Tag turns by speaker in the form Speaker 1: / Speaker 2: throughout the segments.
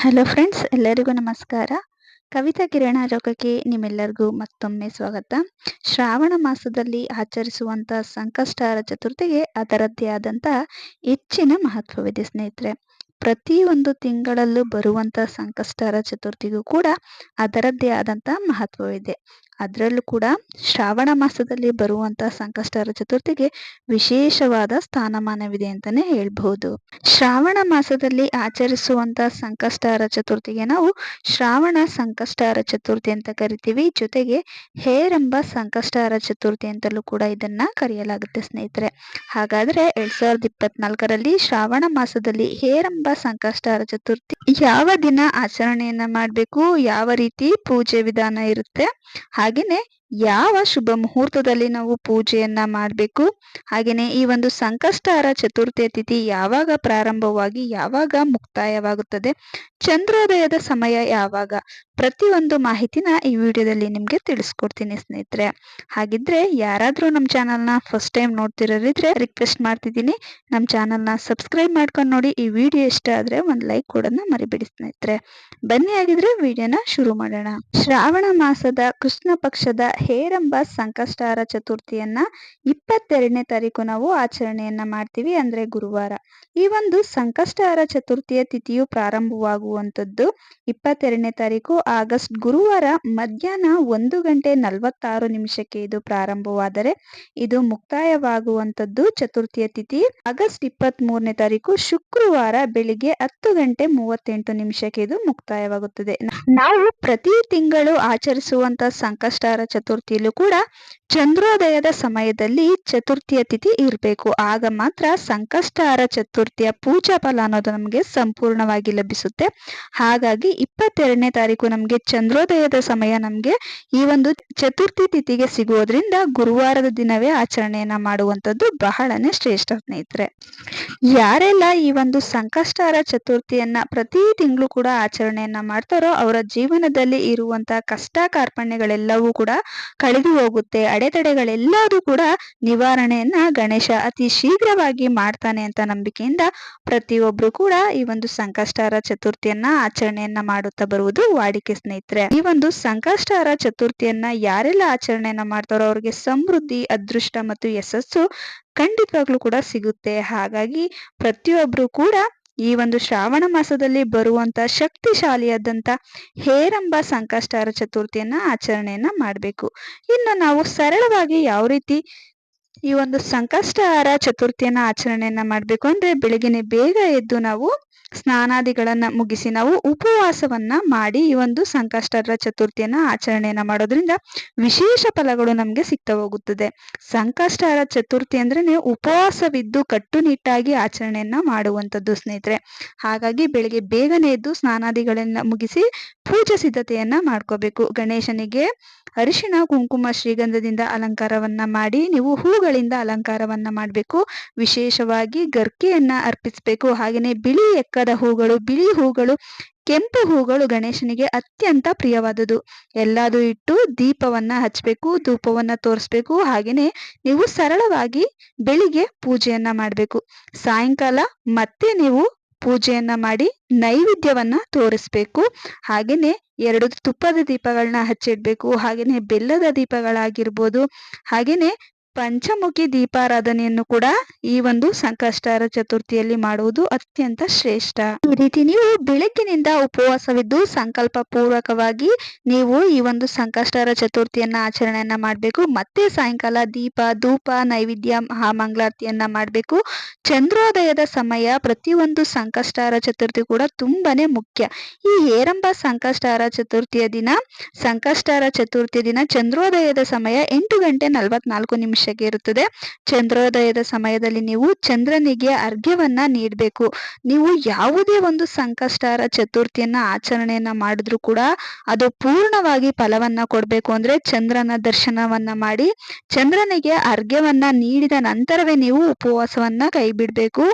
Speaker 1: Hello friends ಎಲ್ಲರಿಗೂ ನಮಸ್ಕಾರ. ಕವಿತಾ ಕಿರಣ ರೋಗಕ್ಕೆ ನಿಮ್ಮೆಲ್ಲರಿಗೂ ಮತ್ತೊಮ್ಮೆ ಸ್ವಾಗತ. ಶ್ರಾವಣ ಮಾಸದಲ್ಲಿ ಆಚರಿಸುವಂತ ಸಂಕಷ್ಟಹರ ಚತುರ್ಥಿಗೆ ಅದರದ್ದೇ ಆದಂತ ಹೆಚ್ಚಿನ ಮಹತ್ವವಿದೆ ಸ್ನೇಹಿತರೆ. ಪ್ರತಿಯೊಂದು ತಿಂಗಳಲ್ಲೂ ಬರುವಂತ ಸಂಕಷ್ಟಹರ ಚತುರ್ಥಿಗೂ ಕೂಡ ಅದರದ್ದೇ ಆದಂತ ಮಹತ್ವವಿದೆ. ಅದರಲ್ಲೂ ಕೂಡ ಶ್ರಾವಣ ಮಾಸದಲ್ಲಿ ಬರುವಂತಹ ಸಂಕಷ್ಟರ ಚತುರ್ಥಿಗೆ ವಿಶೇಷವಾದ ಸ್ಥಾನಮಾನವಿದೆ ಅಂತಾನೆ ಹೇಳ್ಬಹುದು. ಶ್ರಾವಣ ಮಾಸದಲ್ಲಿ ಆಚರಿಸುವಂತ ಸಂಕಷ್ಟಹರ ಚತುರ್ಥಿಗೆ ನಾವು ಶ್ರಾವಣ ಸಂಕಷ್ಟಹರ ಚತುರ್ಥಿ ಅಂತ ಕರಿತೀವಿ. ಜೊತೆಗೆ ಹೇರಂಬ ಸಂಕಷ್ಟಹರ ಚತುರ್ಥಿ ಅಂತಲೂ ಕೂಡ ಇದನ್ನ ಕರೆಯಲಾಗುತ್ತೆ ಸ್ನೇಹಿತರೆ. ಹಾಗಾದ್ರೆ ಎರಡ್ ಸಾವಿರದ ಇಪ್ಪತ್ನಾಲ್ಕರಲ್ಲಿ ಶ್ರಾವಣ ಮಾಸದಲ್ಲಿ ಹೇರಂಬ ಸಂಕಷ್ಟಹರ ಚತುರ್ಥಿ ಯಾವ ದಿನ ಆಚರಣೆಯನ್ನ ಮಾಡಬೇಕು, ಯಾವ ರೀತಿ ಪೂಜೆ ವಿಧಾನ ಇರುತ್ತೆ ಹಾಗೆಯೇ ಯಾವ ಶುಭ ಮುಹೂರ್ತದಲ್ಲಿ ನಾವು ಪೂಜೆಯನ್ನ ಮಾಡಬೇಕು ಹಾಗೆಯೇ ಈ ಒಂದು ಸಂಕಷ್ಟಹರ ಚತುರ್ಥಿ ತಿಥಿ ಯಾವಾಗ ಪ್ರಾರಂಭವಾಗಿ ಯಾವಾಗ ಮುಕ್ತಾಯವಾಗುತ್ತದೆ ಚಂದ್ರೋದಯದ ಸಮಯ ಯಾವಾಗ? ಪ್ರತಿಯೊಂದು ಮಾಹಿತಿನ ಈ ವಿಡಿಯೋದಲ್ಲಿ ನಿಮಗೆ ತಿಳಿಸ್ಕೊಡ್ತೀನಿ ಸ್ನೇಹಿತರೆ. ಹಾಗಿದ್ರೆ ಯಾರಾದರೂ ನಮ್ಮ ಚಾನಲ್ನ ಫಸ್ಟ್ ಟೈಮ್ ನೋಡ್ತಿರೋರಿದ್ರೆ ರಿಕ್ವೆಸ್ಟ್ ಮಾಡ್ತಿದ್ದೀನಿ. ನಮ್ಮ ಚಾನಲ್ನ ಸಬ್ಸ್ಕ್ರೈಬ್ ಮಾಡ್ಕೊಂಡು ನೋಡಿ ಈ ವಿಡಿಯೋ ಇಷ್ಟ ಆದರೆ ಒಂದು ಲೈಕ್ ಕೊಡೋದನ್ನ ಮರಿಬೇಡಿ ಸ್ನೇಹಿತರೆ. ಬನ್ನಿ ಆಗಿದ್ರೆ ವಿಡಿಯೋನ ಶುರು ಮಾಡೋಣ. ಶ್ರಾವಣ ಮಾಸದ ಕೃಷ್ಣ ಪಕ್ಷದ ಹೇರಂಬ ಸಂಕಷ್ಟಾರ ಚತುರ್ಥಿಯನ್ನ ಇಪ್ಪತ್ತೆರಡನೇ ತಾರೀಕು ನಾವು ಆಚರಣೆಯನ್ನ ಮಾಡ್ತೀವಿ ಅಂದ್ರೆ ಗುರುವಾರ. ಈ ಒಂದು ಸಂಕಷ್ಟಾರ ಚತುರ್ಥಿಯ ತಿಥಿಯು ಪ್ರಾರಂಭವಾಗುವಂತದ್ದು ಇಪ್ಪತ್ತೆರಡನೇ ತಾರೀಕು, ಆಗಸ್ಟ್ ಗುರುವಾರ ಮಧ್ಯಾಹ್ನ ಒಂದು ಗಂಟೆ ನಲವತ್ತಾರು ನಿಮಿಷಕ್ಕೆ ಇದು ಪ್ರಾರಂಭವಾದರೆ ಇದು ಮುಕ್ತಾಯವಾಗುವಂತದ್ದು ಚತುರ್ಥಿಯ ತಿಥಿ. ಆಗಸ್ಟ್ ಇಪ್ಪತ್ತ್ ಮೂರನೇ ತಾರೀಕು ಶುಕ್ರವಾರ ಬೆಳಿಗ್ಗೆ ಹತ್ತು ಗಂಟೆ ಮೂವತ್ತೆಂಟು ನಿಮಿಷಕ್ಕೆ ಇದು ಮುಕ್ತಾಯವಾಗುತ್ತದೆ. ನಾವು ಪ್ರತಿ ತಿಂಗಳು ಆಚರಿಸುವಂತ ಸಂಕಷ್ಟಾರ ಚತುರ್ಥಿಯಲ್ಲೂ ಕೂಡ ಚಂದ್ರೋದಯದ ಸಮಯದಲ್ಲಿ ಚತುರ್ಥಿಯ ತಿಥಿ ಇರಬೇಕು. ಆಗ ಮಾತ್ರ ಸಂಕಷ್ಟಹಾರ ಚತುರ್ಥಿಯ ಪೂಜಾ ಫಲ ಅನ್ನೋದು ನಮಗೆ ಸಂಪೂರ್ಣವಾಗಿ ಲಭಿಸುತ್ತೆ. ಹಾಗಾಗಿ ಇಪ್ಪತ್ತೆರಡನೇ ತಾರೀಕು ನಮಗೆ ಚಂದ್ರೋದಯದ ಸಮಯ ನಮಗೆ ಈ ಒಂದು ಚತುರ್ಥಿ ತಿಥಿಗೆ ಸಿಗುವುದರಿಂದ ಗುರುವಾರದ ದಿನವೇ ಆಚರಣೆಯನ್ನ ಮಾಡುವಂಥದ್ದು ಬಹಳನೇ ಶ್ರೇಷ್ಠ ಸ್ನೇಹಿತರೆ. ಯಾರೆಲ್ಲ ಈ ಒಂದು ಸಂಕಷ್ಟಹಾರ ಚತುರ್ಥಿಯನ್ನ ಪ್ರತಿ ತಿಂಗಳು ಕೂಡ ಆಚರಣೆಯನ್ನ ಮಾಡ್ತಾರೋ ಅವರ ಜೀವನದಲ್ಲಿ ಇರುವಂತಹ ಕಷ್ಟ ಕಾರ್ಪಣ್ಯಗಳೆಲ್ಲವೂ ಕೂಡ ಕಳೆದು ಹೋಗುತ್ತೆ. ಅಡೆತಡೆಗಳೆಲ್ಲದೂ ಕೂಡ ನಿವಾರಣೆಯನ್ನ ಗಣೇಶ ಅತಿ ಶೀಘ್ರವಾಗಿ ಮಾಡ್ತಾನೆ ಅಂತ ನಂಬಿಕೆಯಿಂದ ಪ್ರತಿಯೊಬ್ರು ಕೂಡ ಈ ಒಂದು ಸಂಕಷ್ಟಾರ ಚತುರ್ಥಿಯನ್ನ ಆಚರಣೆಯನ್ನ ಮಾಡುತ್ತಾ ಬರುವುದು ವಾಡಿಕೆ ಸ್ನೇಹಿತರೆ. ಈ ಒಂದು ಸಂಕಷ್ಟಾರ ಚತುರ್ಥಿಯನ್ನ ಯಾರೆಲ್ಲ ಆಚರಣೆಯನ್ನ ಮಾಡ್ತಾರೋ ಅವ್ರಿಗೆ ಸಮೃದ್ಧಿ, ಅದೃಷ್ಟ ಮತ್ತು ಯಶಸ್ಸು ಖಂಡಿತವಾಗ್ಲೂ ಕೂಡ ಸಿಗುತ್ತೆ. ಹಾಗಾಗಿ ಪ್ರತಿಯೊಬ್ರು ಕೂಡ ಈ ಒಂದು ಶ್ರಾವಣ ಮಾಸದಲ್ಲಿ ಬರುವಂತ ಶಕ್ತಿಶಾಲಿಯಾದಂತ ಹೇರಂಬ ಸಂಕಷ್ಟಾರ ಚತುರ್ಥಿಯನ್ನ ಆಚರಣೆಯನ್ನ ಮಾಡಬೇಕು. ಇನ್ನು ನಾವು ಸರಳವಾಗಿ ಯಾವ ರೀತಿ ಈ ಒಂದು ಸಂಕಷ್ಟಹಾರ ಚತುರ್ಥಿಯನ್ನ ಆಚರಣೆಯನ್ನ ಮಾಡಬೇಕು ಅಂದ್ರೆ ಬೆಳಗಿನ ಬೇಗ ಎದ್ದು ನಾವು ಸ್ನಾನಾದಿಗಳನ್ನ ಮುಗಿಸಿ ನಾವು ಉಪವಾಸವನ್ನ ಮಾಡಿ ಈ ಒಂದು ಸಂಕಷ್ಟರ ಚತುರ್ಥಿಯನ್ನ ಆಚರಣೆಯನ್ನ ಮಾಡೋದ್ರಿಂದ ವಿಶೇಷ ಫಲಗಳು ನಮಗೆ ಸಿಗ್ತಾ ಹೋಗುತ್ತದೆ. ಸಂಕಷ್ಟರ ಚತುರ್ಥಿ ಅಂದ್ರೆ ಉಪವಾಸವಿದ್ದು ಕಟ್ಟುನಿಟ್ಟಾಗಿ ಆಚರಣೆಯನ್ನ ಮಾಡುವಂಥದ್ದು ಸ್ನೇಹಿತರೆ. ಹಾಗಾಗಿ ಬೆಳಿಗ್ಗೆ ಬೇಗನೆ ಎದ್ದು ಸ್ನಾನಾದಿಗಳನ್ನ ಮುಗಿಸಿ ಪೂಜೆ ಸಿದ್ಧತೆಯನ್ನ ಮಾಡ್ಕೋಬೇಕು. ಗಣೇಶನಿಗೆ ಅರಿಶಿಣ, ಕುಂಕುಮ, ಶ್ರೀಗಂಧದಿಂದ ಅಲಂಕಾರವನ್ನ ಮಾಡಿ ನೀವು ಹೂಗಳಿಂದ ಅಲಂಕಾರವನ್ನ ಮಾಡಬೇಕು. ವಿಶೇಷವಾಗಿ ಗರ್ಕೆಯನ್ನ ಅರ್ಪಿಸಬೇಕು. ಹಾಗೆಯೇ ಬಿಳಿ ಎಕ್ಕದ ಹೂಗಳು, ಬಿಳಿ ಹೂಗಳು, ಕೆಂಪು ಹೂಗಳು ಗಣೇಶನಿಗೆ ಅತ್ಯಂತ ಪ್ರಿಯವಾದುದು ಎಲ್ಲಾದು ಇಟ್ಟು ದೀಪವನ್ನ ಹಚ್ಚಬೇಕು ಧೂಪವನ್ನ ತೋರಿಸ್ಬೇಕು. ಹಾಗೆಯೇ ನೀವು ಸರಳವಾಗಿ ಬೆಳಿಗ್ಗೆ ಪೂಜೆಯನ್ನ ಮಾಡಬೇಕು. ಸಾಯಂಕಾಲ ಮತ್ತೆ ನೀವು ಪೂಜೆಯನ್ನ ಮಾಡಿ ನೈವೇದ್ಯವನ್ನ ತೋರಿಸ್ಬೇಕು. ಹಾಗೆಯೇ ಎರಡು ತುಪ್ಪದ ದೀಪಗಳನ್ನ ಹಚ್ಚಿಡ್ಬೇಕು. ಹಾಗೆಯೇ ಬೆಲ್ಲದ ದೀಪಗಳಾಗಿರ್ಬೋದು. ಹಾಗೆಯೇ ಪಂಚಮುಖಿ ದೀಪಾರಾಧನೆಯನ್ನು ಕೂಡ ಈ ಒಂದು ಸಂಕಷ್ಟಾರ ಚತುರ್ಥಿಯಲ್ಲಿ ಮಾಡುವುದು ಅತ್ಯಂತ ಶ್ರೇಷ್ಠ. ಈ ರೀತಿ ನೀವು ಬೆಳಕಿನಿಂದ ಉಪವಾಸವಿದ್ದು ಸಂಕಲ್ಪ ಪೂರ್ವಕವಾಗಿ ನೀವು ಈ ಒಂದು ಸಂಕಷ್ಟಾರ ಚತುರ್ಥಿಯನ್ನ ಆಚರಣೆಯನ್ನ ಮಾಡಬೇಕು. ಮತ್ತೆ ಸಾಯಂಕಾಲ ದೀಪ, ಧೂಪ, ನೈವೇದ್ಯ, ಮಹಾಮಂಗಳಾರತಿಯನ್ನ ಮಾಡಬೇಕು. ಚಂದ್ರೋದಯದ ಸಮಯ ಪ್ರತಿಯೊಂದು ಸಂಕಷ್ಟಾರ ಚತುರ್ಥಿ ಕೂಡ ತುಂಬಾನೇ ಮುಖ್ಯ. ಈ ಹೇರಂಬ ಸಂಕಷ್ಟಾರ ಚತುರ್ಥಿಯ ದಿನ, ಸಂಕಷ್ಟಾರ ಚತುರ್ಥಿ ದಿನ ಚಂದ್ರೋದಯದ ಸಮಯ ಎಂಟು ಗಂಟೆ ನಲವತ್ನಾಲ್ಕು ಇರುತ್ತದೆ. ಚಂದ್ರೋದಯದ ಸಮಯದಲ್ಲಿ ನೀವು ಚಂದ್ರನಿಗೆ ಅರ್ಘ್ಯವನ್ನ ನೀಡಬೇಕು. ನೀವು ಯಾವುದೇ ಒಂದು ಸಂಕಷ್ಟಾರ ಚತುರ್ಥಿಯನ್ನ ಆಚರಣೆಯನ್ನ ಮಾಡಿದ್ರು ಕೂಡ ಅದು ಪೂರ್ಣವಾಗಿ ಫಲವನ್ನ ಕೊಡಬೇಕು. ಅಂದ್ರೆ ಚಂದ್ರನ ದರ್ಶನವನ್ನ ಮಾಡಿ ಚಂದ್ರನಿಗೆ ಅರ್ಘ್ಯವನ್ನ ನೀಡಿದ ನಂತರವೇ ನೀವು ಉಪವಾಸವನ್ನ ಕೈ ಬಿಡಬೇಕು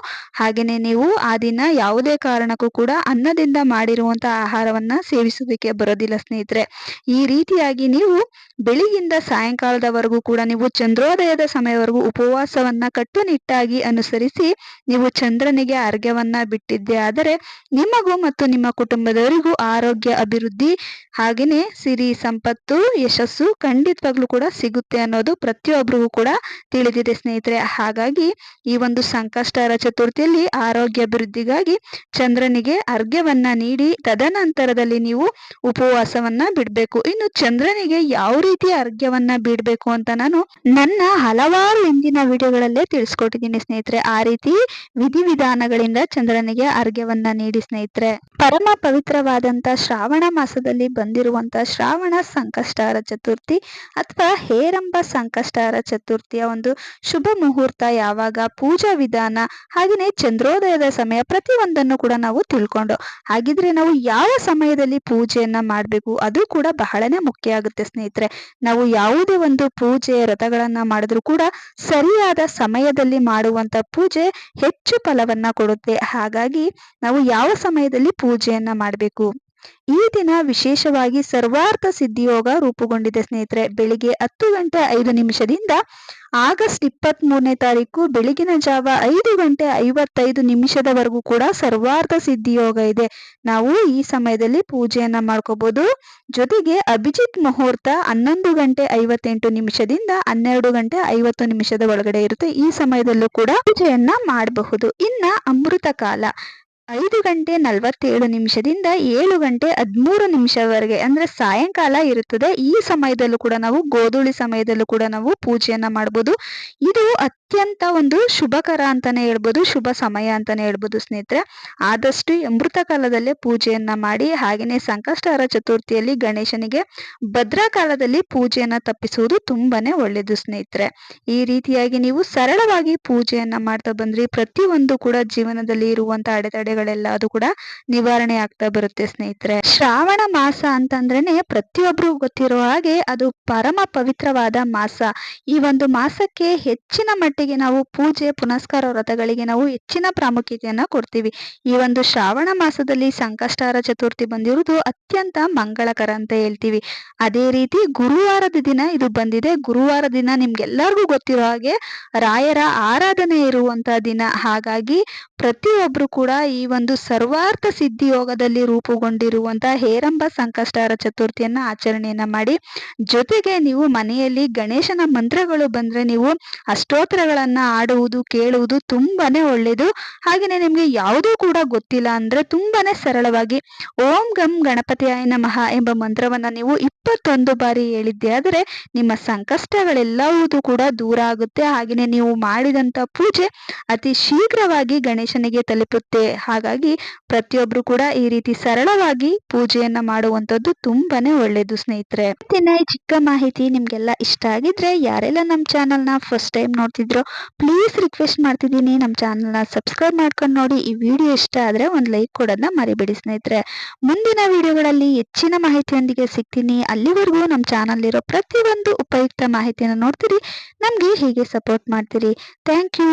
Speaker 1: ನೀವು ಆ ದಿನ ಯಾವುದೇ ಕಾರಣಕ್ಕೂ ಕೂಡ ಅನ್ನದಿಂದ ಮಾಡಿರುವಂತಹ ಆಹಾರವನ್ನ ಸೇವಿಸೋದಕ್ಕೆ ಬರೋದಿಲ್ಲ ಸ್ನೇಹಿತರೆ. ಈ ರೀತಿಯಾಗಿ ನೀವು ಬೆಳಿಗ್ಗಿಂದ ಸಾಯಂಕಾಲದವರೆಗೂ ಕೂಡ ನೀವು ಚಂದ್ರೋ ಚಂದ್ರೋದಯದ ಸಮಯವರೆಗೂ ಉಪವಾಸವನ್ನ ಕಟ್ಟುನಿಟ್ಟಾಗಿ ಅನುಸರಿಸಿ ನೀವು ಚಂದ್ರನಿಗೆ ಅರ್ಘ್ಯವನ್ನ ಬಿಟ್ಟಿದ್ದೇ ಆದರೆ ನಿಮಗೂ ಮತ್ತು ನಿಮ್ಮ ಕುಟುಂಬದವರಿಗೂ ಆರೋಗ್ಯ, ಅಭಿವೃದ್ಧಿ ಹಾಗೆಯೇ ಸಿರಿ, ಸಂಪತ್ತು, ಯಶಸ್ಸು ಖಂಡಿತವಾಗ್ಲೂ ಕೂಡ ಸಿಗುತ್ತೆ ಅನ್ನೋದು ಪ್ರತಿಯೊಬ್ಬರಿಗೂ ಕೂಡ ತಿಳಿದಿದೆ ಸ್ನೇಹಿತರೆ. ಹಾಗಾಗಿ ಈ ಒಂದು ಸಂಕಷ್ಟರ ಚತುರ್ಥಿಯಲ್ಲಿ ಆರೋಗ್ಯ, ಅಭಿವೃದ್ಧಿಗಾಗಿ ಚಂದ್ರನಿಗೆ ಅರ್ಘ್ಯವನ್ನ ನೀಡಿ ತದನಂತರದಲ್ಲಿ ನೀವು ಉಪವಾಸವನ್ನ ಬಿಡಬೇಕು. ಇನ್ನು ಚಂದ್ರನಿಗೆ ಯಾವ ರೀತಿ ಅರ್ಘ್ಯವನ್ನ ಬಿಡಬೇಕು ಅಂತ ನಾನು ನನ್ನ ಹಲವಾರು ಹಿಂದಿನ ವಿಡಿಯೋಗಳಲ್ಲೇ ತಿಳಿಸ್ಕೊಟ್ಟಿದ್ದೀನಿ ಸ್ನೇಹಿತರೆ. ಆ ರೀತಿ ವಿಧಿವಿಧಾನಗಳಿಂದ ಚಂದ್ರನಿಗೆ ಅರ್ಘ್ಯವನ್ನ ನೀಡಿ ಸ್ನೇಹಿತರೆ. ಪರಮ ಪವಿತ್ರವಾದಂತ ಶ್ರಾವಣ ಮಾಸದಲ್ಲಿ ಬಂದಿರುವಂತ ಶ್ರಾವಣ ಸಂಕಷ್ಟಾರ ಚತುರ್ಥಿ ಅಥವಾ ಹೇರಂಬ ಸಂಕಷ್ಟಾರ ಚತುರ್ಥಿಯ ಒಂದು ಶುಭ ಮುಹೂರ್ತ ಯಾವಾಗ, ಪೂಜಾ ವಿಧಾನ ಹಾಗೆಯೇ ಚಂದ್ರೋದಯದ ಸಮಯ ಪ್ರತಿಯೊಂದನ್ನು ಕೂಡ ನಾವು ತಿಳ್ಕೊಂಡು, ಹಾಗಿದ್ರೆ ನಾವು ಯಾವ ಸಮಯದಲ್ಲಿ ಪೂಜೆಯನ್ನ ಮಾಡಬೇಕು ಅದು ಕೂಡ ಬಹಳನೇ ಮುಖ್ಯ ಆಗುತ್ತೆ ಸ್ನೇಹಿತರೆ. ನಾವು ಯಾವುದೇ ಒಂದು ಪೂಜೆ ವ್ರತಗಳನ್ನ ಮಾಡಿದ್ರು ಕೂಡ ಸರಿಯಾದ ಸಮಯದಲ್ಲಿ ಮಾಡುವಂತ ಪೂಜೆ ಹೆಚ್ಚು ಫಲವನ್ನ ಕೊಡುತ್ತೆ. ಹಾಗಾಗಿ ನಾವು ಯಾವ ಸಮಯದಲ್ಲಿ ಪೂಜೆಯನ್ನ ಮಾಡಬೇಕು? ಈ ದಿನ ವಿಶೇಷವಾಗಿ ಸರ್ವಾರ್ಥ ಸಿದ್ಧಿಯೋಗ ರೂಪುಗೊಂಡಿದೆ ಸ್ನೇಹಿತರೆ. ಬೆಳಿಗ್ಗೆ ಹತ್ತು ಗಂಟೆ ಐದು ನಿಮಿಷದಿಂದ ಆಗಸ್ಟ್ ಇಪ್ಪತ್ತ್ ಮೂರನೇ ತಾರೀಕು ಬೆಳಗಿನ ಜಾವ ಐದು ಗಂಟೆ ಐವತ್ತೈದು ನಿಮಿಷದವರೆಗೂ ಕೂಡ ಸರ್ವಾರ್ಥ ಸಿದ್ಧಿಯೋಗ ಇದೆ. ನಾವು ಈ ಸಮಯದಲ್ಲಿ ಪೂಜೆಯನ್ನ ಮಾಡ್ಕೋಬಹುದು ಜೊತೆಗೆ ಅಭಿಜಿತ್ ಮುಹೂರ್ತ ಹನ್ನೊಂದು ಗಂಟೆ ಐವತ್ತೆಂಟು ನಿಮಿಷದಿಂದ ಹನ್ನೆರಡು ಗಂಟೆ ಐವತ್ತು ನಿಮಿಷದ ಒಳಗಡೆ ಇರುತ್ತೆ. ಈ ಸಮಯದಲ್ಲೂ ಕೂಡ ಪೂಜೆಯನ್ನ ಮಾಡಬಹುದು. ಇನ್ನ ಅಮೃತ ಕಾಲ. ಐದು ಗಂಟೆ ನಲವತ್ತೇಳು ನಿಮಿಷದಿಂದ ಏಳು ಗಂಟೆ ಹದಿಮೂರು ನಿಮಿಷವರೆಗೆ ಅಂದ್ರೆ ಸಾಯಂಕಾಲ ಇರುತ್ತದೆ. ಈ ಸಮಯದಲ್ಲೂ ಕೂಡ ನಾವು ಗೋಧೂಳಿ ಸಮಯದಲ್ಲೂ ಕೂಡ ನಾವು ಪೂಜೆಯನ್ನ ಮಾಡ್ಬೋದು. ಇದು ಅತ್ಯಂತ ಒಂದು ಶುಭಕರ ಅಂತಾನೆ ಹೇಳ್ಬೋದು, ಶುಭ ಸಮಯ ಅಂತಾನೆ ಹೇಳ್ಬೋದು ಸ್ನೇಹಿತರೆ. ಆದಷ್ಟು ಅಮೃತ ಕಾಲದಲ್ಲೇ ಪೂಜೆಯನ್ನ ಮಾಡಿ ಹಾಗೆಯೇ ಸಂಕಷ್ಟಹರ ಚತುರ್ಥಿಯಲ್ಲಿ ಗಣೇಶನಿಗೆ ಭದ್ರಾ ಕಾಲದಲ್ಲಿ ಪೂಜೆಯನ್ನ ತಪ್ಪಿಸುವುದು ತುಂಬಾನೇ ಒಳ್ಳೆಯದು ಸ್ನೇಹಿತರೆ. ಈ ರೀತಿಯಾಗಿ ನೀವು ಸರಳವಾಗಿ ಪೂಜೆಯನ್ನ ಮಾಡ್ತಾ ಬಂದ್ರಿ. ಪ್ರತಿಯೊಂದು ಕೂಡ ಜೀವನದಲ್ಲಿ ಇರುವಂತ ಅಡೆತಡೆಗಳೆಲ್ಲ ಅದು ಕೂಡ ನಿವಾರಣೆ ಆಗ್ತಾ ಬರುತ್ತೆ ಸ್ನೇಹಿತರೆ. ಶ್ರಾವಣ ಮಾಸ ಅಂತಂದ್ರೇನೆ ಪ್ರತಿಯೊಬ್ರು ಗೊತ್ತಿರೋ ಹಾಗೆ ಅದು ಪರಮ ಪವಿತ್ರವಾದ ಮಾಸ. ಈ ಒಂದು ಮಾಸಕ್ಕೆ ಹೆಚ್ಚಿನ ಮಟ್ಟಿಗೆ ನಾವು ಪೂಜೆ, ಪುನಸ್ಕಾರ ವ್ರತಗಳಿಗೆ ನಾವು ಹೆಚ್ಚಿನ ಪ್ರಾಮುಖ್ಯತೆಯನ್ನ ಕೊಡ್ತೀವಿ. ಈ ಒಂದು ಶ್ರಾವಣ ಮಾಸದಲ್ಲಿ ಸಂಕಷ್ಟಾರ ಚತುರ್ಥಿ ಬಂದಿರುವುದು ಅತ್ಯಂತ ಮಂಗಳಕರ ಅಂತ ಹೇಳ್ತೀವಿ. ಅದೇ ರೀತಿ ಗುರುವಾರದ ದಿನ ಇದು ಬಂದಿದೆ. ಗುರುವಾರ ದಿನ ನಿಮ್ಗೆಲ್ಲರಿಗೂ ಗೊತ್ತಿರೋ ಹಾಗೆ ರಾಯರ ಆರಾಧನೆ ಇರುವಂತಹ ದಿನ. ಹಾಗಾಗಿ ಪ್ರತಿಯೊಬ್ರು ಕೂಡ ಈ ಒಂದು ಸರ್ವಾರ್ಥ ಸಿದ್ಧಿ ಯೋಗದಲ್ಲಿ ರೂಪುಗೊಂಡಿರುವಂತಹ ಹೇರಂಬ ಸಂಕಷ್ಟಾರ ಚತುರ್ಥಿಯನ್ನ ಆಚರಣೆಯನ್ನ ಮಾಡಿ. ಜೊತೆಗೆ ನೀವು ಮನೆಯಲ್ಲಿ ಗಣೇಶನ ಮಂತ್ರಗಳು ಬಂದ್ರೆ ನೀವು ಅಷ್ಟೋತ್ತರಗಳನ್ನ ಆಡುವುದು, ಕೇಳುವುದು ತುಂಬಾನೇ ಒಳ್ಳೇದು. ಹಾಗೆಯೇ ನಿಮ್ಗೆ ಯಾವುದೂ ಕೂಡ ಗೊತ್ತಿಲ್ಲ ಅಂದ್ರೆ ತುಂಬಾನೇ ಸರಳವಾಗಿ ಓಂ ಗಂ ಗಣಪತಿಯಾಯ ನಮಃ ಎಂಬ ಮಂತ್ರವನ್ನ ನೀವು ಇಪ್ಪತ್ತೊಂದು ಬಾರಿ ಹೇಳಿದ್ದೆ. ಆದರೆ ನಿಮ್ಮ ಸಂಕಷ್ಟಗಳೆಲ್ಲವೂ ಕೂಡ ದೂರ ಆಗುತ್ತೆ. ಹಾಗೆಯೇ ನೀವು ಮಾಡಿದಂತ ಪೂಜೆ ಅತಿ ಶೀಘ್ರವಾಗಿ ಗಣೇಶನಿಗೆ ತಲುಪುತ್ತೆ. ಹಾಗಾಗಿ ಪ್ರತಿಯೊಬ್ರು ಕೂಡ ಈ ರೀತಿ ಸರಳವಾಗಿ ಪೂಜೆಯನ್ನ ಮಾಡುವಂತದ್ದು ತುಂಬಾನೇ ಒಳ್ಳೇದು ಸ್ನೇಹಿತರೆ. ಮತ್ತೆ ಚಿಕ್ಕ ಮಾಹಿತಿ ನಿಮ್ಗೆಲ್ಲ ಇಷ್ಟ ಆಗಿದ್ರೆ ಯಾರೆಲ್ಲ ನಮ್ಮ ಚಾನಲ್ನ ಫಸ್ಟ್ ಟೈಮ್ ನೋಡ್ತಿದ್ರು ಪ್ಲೀಸ್ ರಿಕ್ವೆಸ್ಟ್ ಮಾಡ್ತಿದ್ದೀನಿ. ನಮ್ಮ ಚಾನಲ್ನ ಸಬ್ಸ್ಕ್ರೈಬ್ ಮಾಡ್ಕೊಂಡು ನೋಡಿ. ಈ ವಿಡಿಯೋ ಇಷ್ಟ ಆದ್ರೆ ಒಂದು ಲೈಕ್ ಕೊಡೋದನ್ನ ಮರಿಬೇಡಿ ಸ್ನೇಹಿತರೆ. ಮುಂದಿನ ವಿಡಿಯೋಗಳಲ್ಲಿ ಹೆಚ್ಚಿನ ಮಾಹಿತಿಯೊಂದಿಗೆ ಸಿಗ್ತೀನಿ. ಅಲ್ಲಿವರೆಗೂ ನಮ್ಮ ಚಾನಲ್ಲಿರೋ ಪ್ರತಿಯೊಂದು ಉಪಯುಕ್ತ ಮಾಹಿತಿಯನ್ನು ನೋಡ್ತೀರಿ. ನಮಗೆ ಹೀಗೆ ಸಪೋರ್ಟ್ ಮಾಡ್ತೀರಿ. Thank you